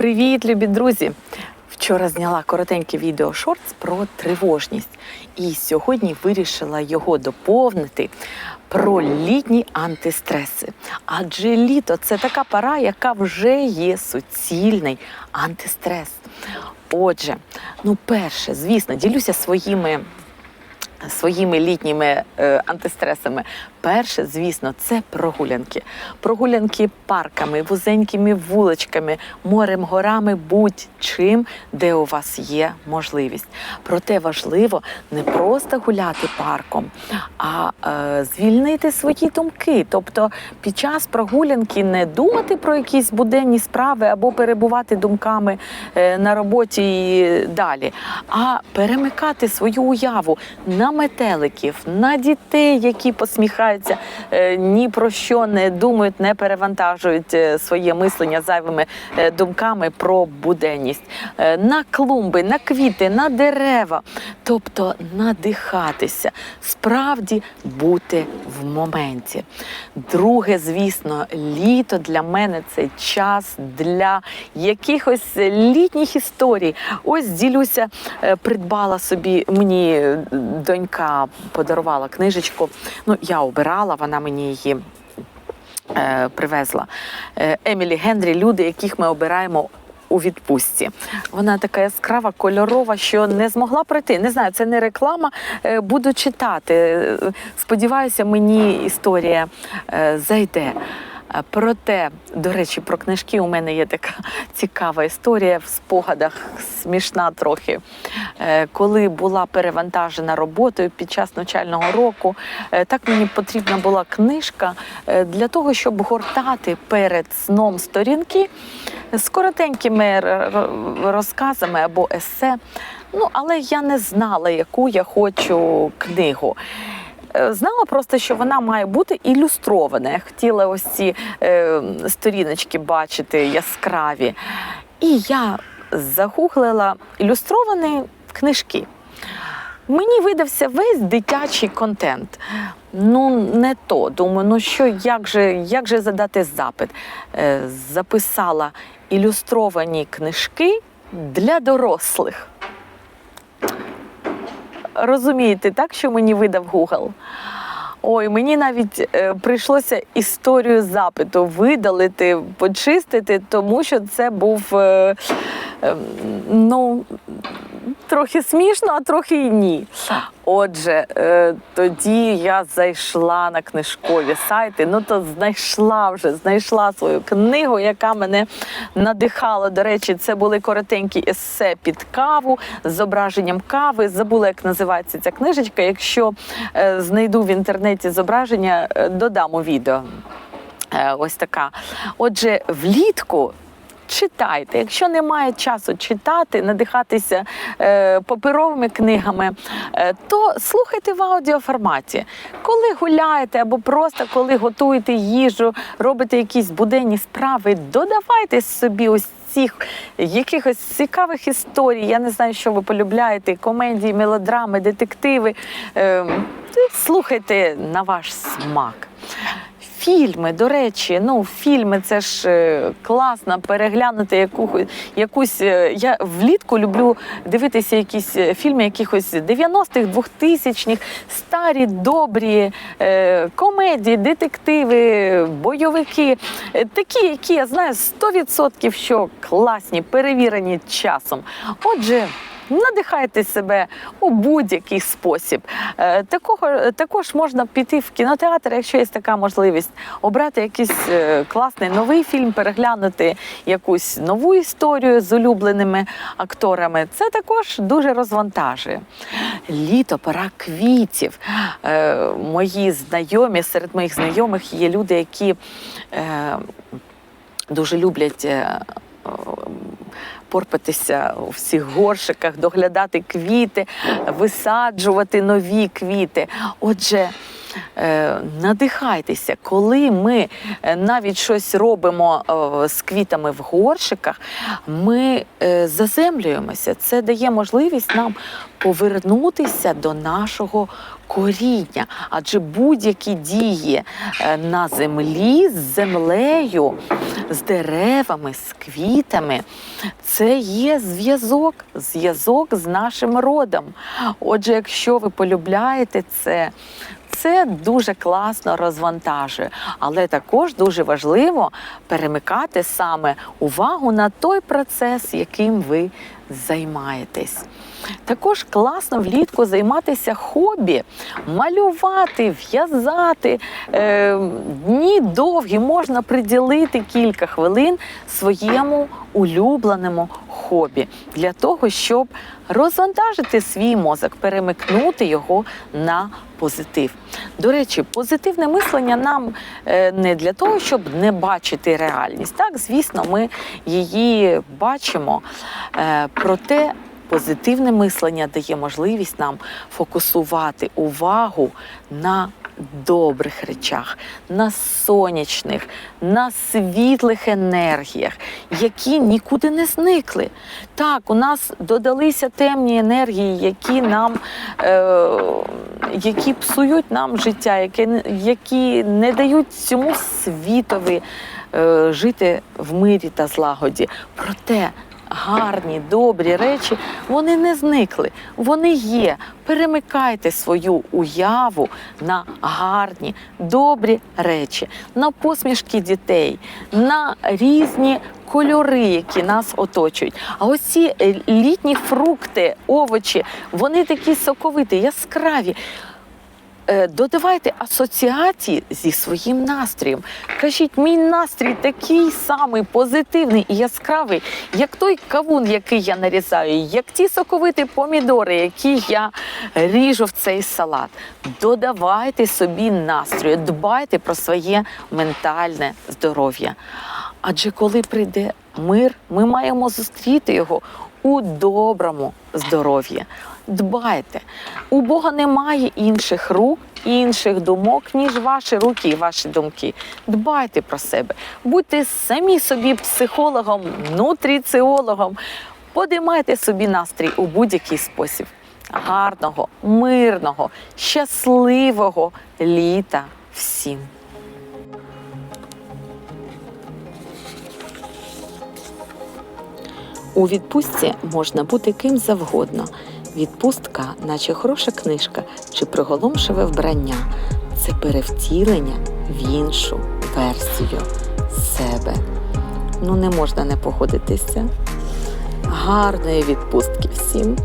Привіт, любі друзі! Вчора зняла коротеньке відео шортс про тривожність, і сьогодні вирішила його доповнити про літні антистреси. Адже літо це така пора, яка вже є суцільний антистрес. Отже, ну перше, звісно, ділюся своїми своїми літніми е, антистресами. Перше, звісно, це прогулянки. Прогулянки парками, вузенькими вуличками, морем, горами, будь-чим, де у вас є можливість. Проте важливо не просто гуляти парком, а е, звільнити свої думки. Тобто під час прогулянки не думати про якісь буденні справи або перебувати думками е, на роботі і далі, а перемикати свою уяву на метеликів, на дітей, які посміхаються, е, ні про що не думають, не перевантажують е, своє мислення зайвими е, думками про буденність, на клумби, на квіти, на дерева. Тобто надихатися, справді бути в моменті. Друге, звісно, літо для мене це час для якихось літніх історій. Ось ділюся, придбала собі мені е, донька подарувала книжечку. Ну, я обирала, вона мені її. е, Привезла Е, Емілі Генрі, люди, яких ми обираємо у відпустці. Вона така яскрава, кольорова, що не змогла пройти. Не знаю, це не реклама. Е, Буду читати. Сподіваюся, мені історія зайде. Е, Проте, до речі, про книжки у мене є така цікава історія в спогадах, смішна трохи. Е, Коли була перевантажена роботою під час навчального року, е, так мені потрібна була книжка для того, щоб гортати перед сном сторінки з коротенькими розказами або есе. Ну, але я не знала, яку я хочу книгу. Е, Знала просто, що вона має бути ілюстрована. Я хотіла ось ці е, сторіночки бачити яскраві. І я загуглила ілюстровані книжки. Мені видався весь дитячий контент. Ну, не то. Думаю, ну що, як же, як же задати запит? Е, записала ілюстровані книжки для дорослих. Розумієте, так, що мені видав Google? Ой, мені навіть е, прийшлося історію запиту видалити, почистити, тому що це був е, е, ну, трохи смішно, а трохи і ні. Отже, е, тоді я зайшла на книжкові сайти. Ну то знайшла вже, знайшла свою книгу, яка мене надихала. До речі, це були коротенькі есе під каву з зображенням кави. Забула, як називається ця книжечка. Якщо е, знайду в інтернеті зображення, е, додам у відео. Ось така. Отже, влітку. Читайте, якщо немає часу читати, надихатися е, паперовими книгами, е, то слухайте в аудіоформаті. Коли гуляєте або просто коли готуєте їжу, робите якісь буденні справи, додавайте собі ось цих якихось цікавих історій. Я не знаю, що ви полюбляєте: комедії, мелодрами, детективи. Е, слухайте на ваш смак. Фільми, до речі, ну фільми це ж е, класно переглянути яку, якусь. е, Я влітку люблю дивитися якісь е, фільми якихось 90-х, 2000-х, старі, добрі е, комедії, детективи, бойовики. Такі, які я знаю 100% що класні, перевірені часом. Отже. Надихайте себе у будь-який спосіб. Е, Такого також можна піти в кінотеатр, якщо є така можливість, обрати якийсь е, класний новий фільм, переглянути якусь нову історію з улюбленими акторами. Це також дуже розвантажує. Літо, пора квітів. Е, Мої знайомі серед моїх знайомих є люди, які дуже люблять. Порпатися у всіх горшиках, доглядати квіти, висаджувати нові квіти. Отже, е, надихайтеся, коли ми е, навіть щось робимо е, з квітами в горшиках, ми заземлюємося. Це дає можливість нам повернутися до нашого коріння. Адже будь-які дії на землі з землею, з деревами, з квітами, це є зв'язок, зв'язок з нашим родом. Отже, якщо ви полюбляєте це, це дуже класно розвантажує, але також дуже важливо перемикати саме увагу на той процес, яким ви займаєтесь. Також класно влітку займатися хобі, малювати, в'язати. Е, дні довгі можна приділити кілька хвилин своєму улюбленому хобі для того, щоб розвантажити свій мозок, перемикнути його на позитив. До речі, позитивне мислення нам е, не для того, щоб не бачити реальність. Так, звісно, ми її бачимо. Е, Проте позитивне мислення дає можливість нам фокусувати увагу на добрих речах, на сонячних, на світлих енергіях, які нікуди не зникли. Так, у нас додалися темні енергії, які нам е, які псують нам життя, які, які не дають цьому світові е, жити в мирі та злагоді. Проте гарні, добрі речі, вони не зникли, вони є. Перемикайте свою уяву на гарні, добрі речі, на посмішки дітей, на різні кольори, які нас оточують. А ось ці е, літні фрукти, овочі, вони такі соковиті, яскраві. Е, Додавайте асоціації зі своїм настроєм. Кажіть, мій настрій такий самий позитивний і яскравий, як той кавун, який я нарізаю, як ті соковиті помідори, які я ріжу в цей салат. Додавайте собі настрою, дбайте про своє ментальне здоров'я. Адже коли прийде мир, ми маємо зустріти його у доброму здоров'ї. Дбайте. У Бога немає інших рук, інших думок, ніж ваші руки і ваші думки. Дбайте про себе. Будьте самі собі психологом, нутриціологом. Подимайте собі настрій у будь-який спосіб. Гарного, мирного, щасливого літа всім! У відпустці можна бути ким завгодно. Відпустка, наче хороша книжка чи приголомшиве вбрання. Це перевтілення в іншу версію себе. Ну, не можна не погодитися. Гарної відпустки всім!